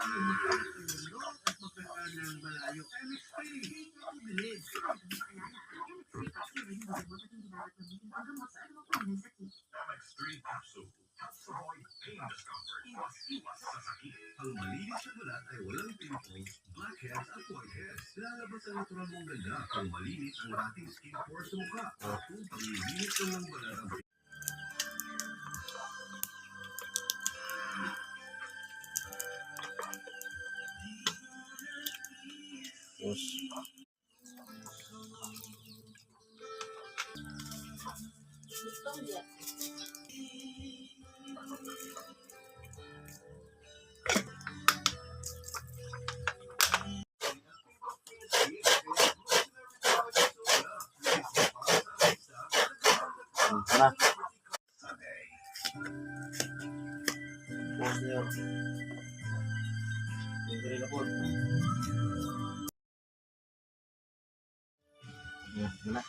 Ang malinis na balat ay walang pimples, blackheads at whiteheads. Lalabas ang natural mong ganda kung malinis ang ating skin pores sa mukha. Kung panglinis lang ng balat ang Tapos, na. Na yun. Libre na Yeah, wala.